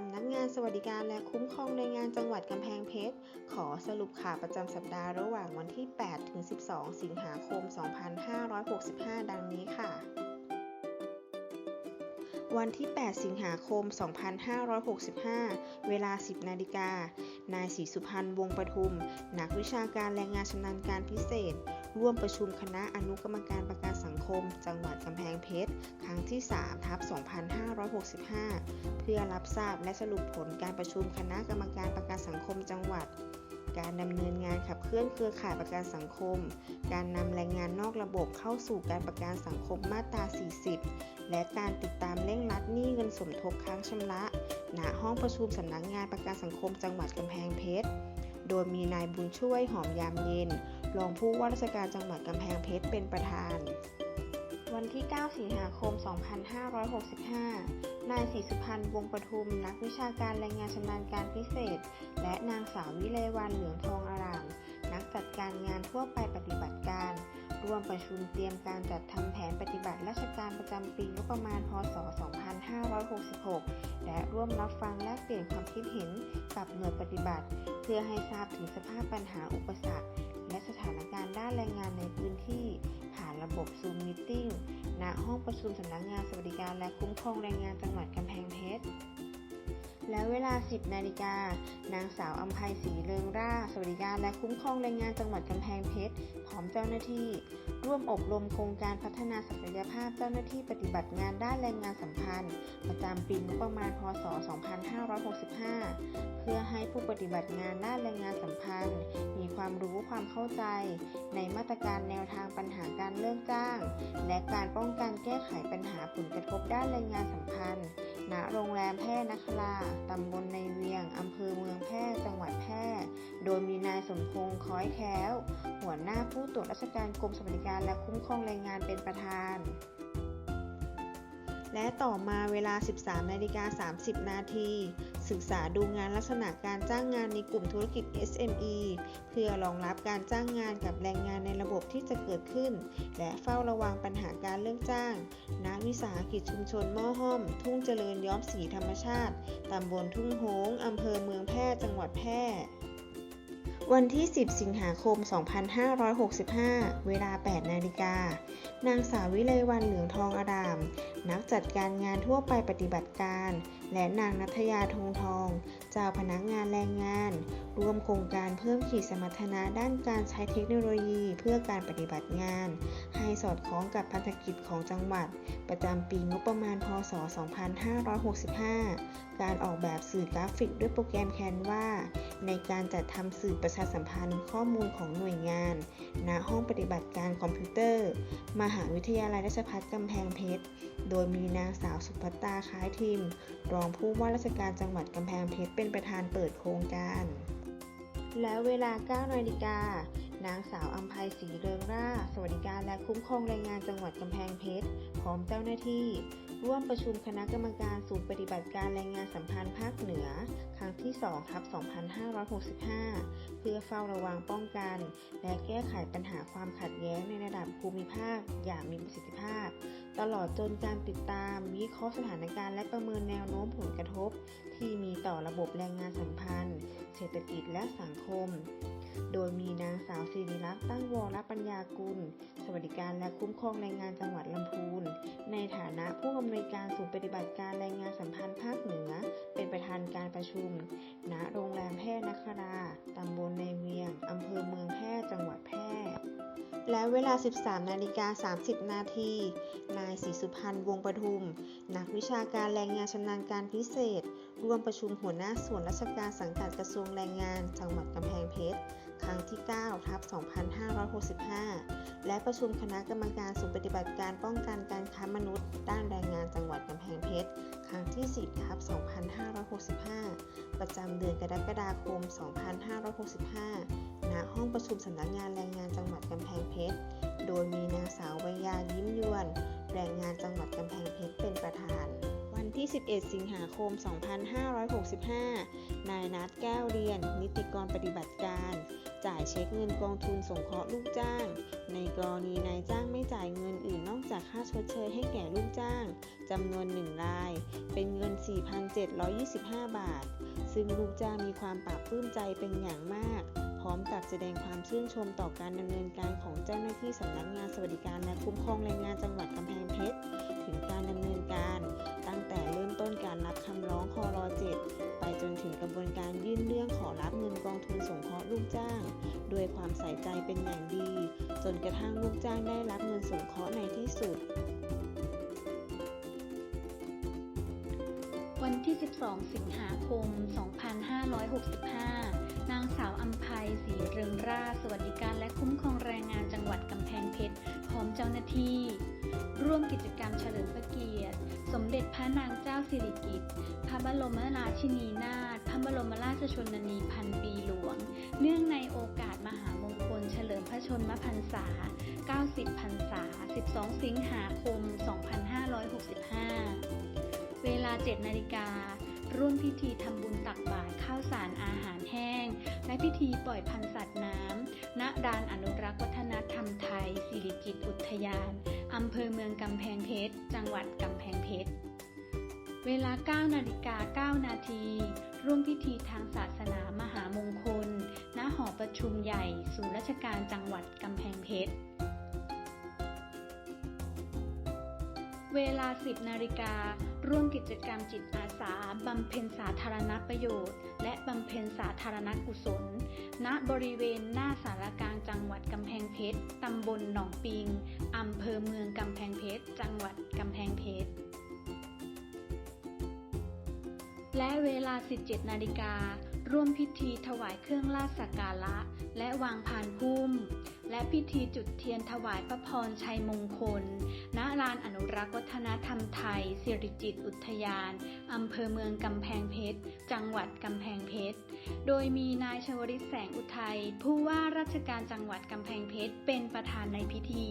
สำนักงานสวัสดิการและคุ้มครองแรงงานจังหวัดกำแพงเพชร ขอสรุปข่าวประจำสัปดาห์ระหว่างวันที่ 8 ถึง 12 สิงหาคม 2565 ดังนี้ค่ะ วันที่ 8 สิงหาคม 2565 เวลา 10 นาฬิกา นายศรีสุพันธ์วงศ์ประทุม นักวิชาการแรงงานชำนาญการพิเศษ ร่วมประชุมคณะอนุกรรมการประกันสังคม จังหวัดกำแพงเพชร ครั้งที่ 3 ทับ 2565 เพื่อรับทราบและสรุปผลการประชุมคณะกรรมการประกันสังคมจังหวัด การดำเนินงานขับเคลื่อนเครือข่ายประกันสังคม การนำแรงงานนอกระบบเข้าสู่การประกันสังคมมาตรา 40 และการติดตามเร่งรัดหนี้เงินสมทบค้างชำระ ณ ห้องประชุมสำนักงานประกันสังคมจังหวัดกำแพงเพชร โดยมีนายบุญช่วยหอมยามเย็น รองผู้ว่าราชการจังหวัดกำแพงเพชรเป็นประธาน วันที่ 9 สิงหาคม 2565 นายศรีสุพันธ์วงประทุม นักวิชาการแรงงานชำนาญการพิเศษ และนางสาววิเลวันเหลืองทองอาราม นักจัดการงานทั่วไปปฏิบัติการร่วมประชุมเตรียมการจัดทำแผนปฏิบัติราชการประจำปีงบประมาณ พศ 2566 และร่วมรับฟังแลกเปลี่ยนความคิดเห็นกับหน่วยปฏิบัติ เพื่อให้ทราบถึงสภาพปัญหาอุปสรรค และสถานการณ์ด้านแรงงานในพื้นที่ ผ่านระบบ Zoom Meeting ณ ห้องประชุมสำนักงานสวัสดิการและคุ้มครองแรงงานจังหวัดกำแพงเพชร และเวลา 10 นาฬิกา นางสาวอัมภัยศรีเริงร่า สวัสดิการและคุ้มครองแรงงานจังหวัดกำแพงเพชร พร้อมเจ้าหน้าที่ ร่วมอบรมโครงการพัฒนาศักยภาพเจ้าหน้าที่ปฏิบัติงานด้านแรงงานสัมพันธ์ ประจำปีงบประมาณ พศ 2565 เพื่อให้ผู้ปฏิบัติงานด้านแรงงานสัมพันธ์ มีความรู้ความเข้าใจ ในมาตรการแนวทางปัญหาการเลิกจ้าง และการป้องกันแก้ไขปัญหาผลกระทบด้านแรงงานสัมพันธ์ณโรง มแพร่นคราตำบลในเวียง อำเภอเมืองแพร่ จังหวัดแพร่ โดยมีนายสมพงษ์ค้อยแค้ว หัวหน้าผู้ตรวจราชการกรมสวัสดิการและคุ้มครองแรงงานเป็นประธาน และต่อมาเวลา 13นาฬิกา30 นาที ศึกษาดูงานลักษณะการจ้างงานในกลุ่มธุรกิจ SME เพื่อรองรับการจ้างงานกับแรงงานในระบบที่จะเกิดขึ้น และเฝ้าระวังปัญหาการเลิกจ้าง ณ วิสาหกิจชุมชนม้อห้อม ทุ่งเจริญย้อมสีธรรมชาติ ตำบลทุ่งโฮงอำเภอเมืองแพร่ จังหวัดแพร่วันที่ 10 สิงหาคม 2565 เวลา 8 นาฬิกา นางสาววิไลวันเหลืองทอง นักจัดการงานทั่วไปปฏิบัติการและนางนัทยาธงทอง เจ้าพนักงานแรงงาน ร่วมโครงการเพิ่มขีดสมรรถนะด้านการใช้เทคโนโลยีเพื่อการปฏิบัติงาน ให้สอดคล้องกับพันธกิจของจังหวัด ประจำปีงบประมาณ พศ 2565 การออกแบบสื่อกราฟิกด้วยโปรแกรม Canva ในการจัดทำสื่อประชาสัมพันธ์ข้อมูลของหน่วยงาน ณ ห้องปฏิบัติการคอมพิวเตอร์ มหาวิทยาลัยราชภัฏกำแพงเพชร โดยมีนางสาวสุภัตตาคล้ายทิมรองผู้ว่าราชการจังหวัดกำแพงเพชรเป็นประธานเปิดโครงการ และเวลา 9 นาฬิกา นางสาวอัมภัยศรีเริงร่า สวัสดิการและคุ้มครองแรงงานจังหวัดกำแพงเพชร พร้อมเจ้าหน้าที่ ร่วมประชุมคณะกรรมการศูนย์ปฏิบัติการแรงงานสัมพันธ์ภาคเหนือ ครั้งที่2ทับ2565 เพื่อเฝ้าระวังป้องกัน และแก้ไขปัญหาความขัดแย้งในระดับภูมิภาคอย่างมีประสิทธิภาพ ตลอดจนการติดตาม วิเคราะห์สถานการณ์และประเมินแนวโน้มผลกระทบ ที่มีต่อระบบแรงงานสัมพันธ์ เศรษฐกิจและสังคม โดยมีนางสาวศิริรักษ์ตั้งวรปัญญากุล สวัสดิการและคุ้มครองแรงงานจังหวัดลำพูน ในฐานะผู้อำนวยการศูนย์ปฏิบัติการแรงงานสัมพันธ์ภาคเหนือ เป็นประธานการประชุม ณ โรงแรมแพร่นคราตำบลในเวียงอำเภอเมือง และเวลา 13 นาฬิกา 30 นาที นายศรีสุพันธ์วงประทุม นักวิชาการแรงงานชำนาญการพิเศษ ร่วมประชุมหัวหน้าส่วนราชการสังกัดกระทรวงแรงงาน จังหวัดกำแพงเพชร ครั้งที่9ทับ2565 และประชุมคณะกรรมการศูนย์ปฏิบัติการป้องกันการค้ามนุษย์ ด้านแรงงานจังหวัดกำแพงเพชร ครั้งที่ 10ทับ2565 ประจำเดือนกรกฎาคม 2565 ณ ห้องประชุมสำนักงานแรงงานจังหวัดกำแพงเพชร โดยมีนางสาววิยายิ้มยวน แรงงานจังหวัดกำแพงเพชรเป็นประธานวันที่ 11 สิงหาคม 2565 นายนัดแก้วเรียน นิติกรปฏิบัติการ จ่ายเช็คเงินกองทุนสงเคราะห์ลูกจ้าง ในกรณีนายจ้างไม่จ่ายเงินอื่นนอกจากค่าชดเชยให้แก่ลูกจ้างจำนวนหนึ่งราย เป็นเงิน 4,725 บาท ซึ่งลูกจ้างมีความปลาบปลื้มใจเป็นอย่างมาก พร้อมกับแสดงความชื่นชมต่อการดำเนินการของเจ้าหน้าที่สำนักงานสวัสดิการและคุ้มครองแรงงานจังหวัดกำแพงเพชร ถึงการดำเนิน นถึงกระบวนการยื่นเรื่องขอรับเงินกองทุนสงเคราะห์ลูกจ้างด้วยความใส่ใจเป็นอย่างดี จนกระทั่งลูกจ้างได้รับเงินสงเคราะห์ในที่สุด วันที่ 12 สิงหาคม 2565 นางสาวอัมภัยศรีเรืองราสวัสดิการและคุ้มครองแรงงานจังหวัดกำแพงเพชรพร้อมเจ้าหน้าที่ ร่วมกิจกรรมเฉลิมพระ พระนางเจ้าสิริกิติ์ พระบรมราชินีนาถ พระบรมราชชนนีพันปีหลวง เนื่องในโอกาสมหามงคลเฉลิมพระชนมพรรษา 90 พรรษา 12 สิงหาคม 2565 เวลา 7 นาฬิการ่วมพิธีทำบุญตักบาตรข้าวสารอาหารแห้ง และพิธีปล่อยพันธุ์สัตว์น้ำณดานอนุรักษ์วัฒนธรรมไทย สิริจิตรอุทยานอำเภอเมืองกำแพงเพชร จังหวัดกำแพงเพชร เวลา 9 นาฬิกา 9 นาที ร่วมพิธีทางศาสนามหามงคล ณ หอประชุมใหญ่ ศูนย์ราชการจังหวัดกำแพงเพชร เวลา 10 นาฬิกา ร่วมกิจกรรมจิตอาสา บำเพ็ญสาธารณประโยชน์ และบำเพ็ญสาธารณกุศล ณ บริเวณหน้าสารกลางจังหวัดกำแพงเพชร ตำบลหนองปิง อำเภอเมืองกำแพงเพชร จังหวัดกำแพงเพชร และเวลา 17 นาฬิกา ร่วมพิธีถวายเครื่องราชสักการะ และวางพานพุ่ม และพิธีจุดเทียนถวายพระพรชัยมงคล ณ ลานอนุรักษ์วัฒนธรรมไทย สิริจิตรอุทยาน อำเภอเมืองกำแพงเพชร จังหวัดกำแพงเพชร โดยมีนายชวริตแสงอุทัย ผู้ว่าราชการจังหวัดกำแพงเพชร เป็นประธานในพิธี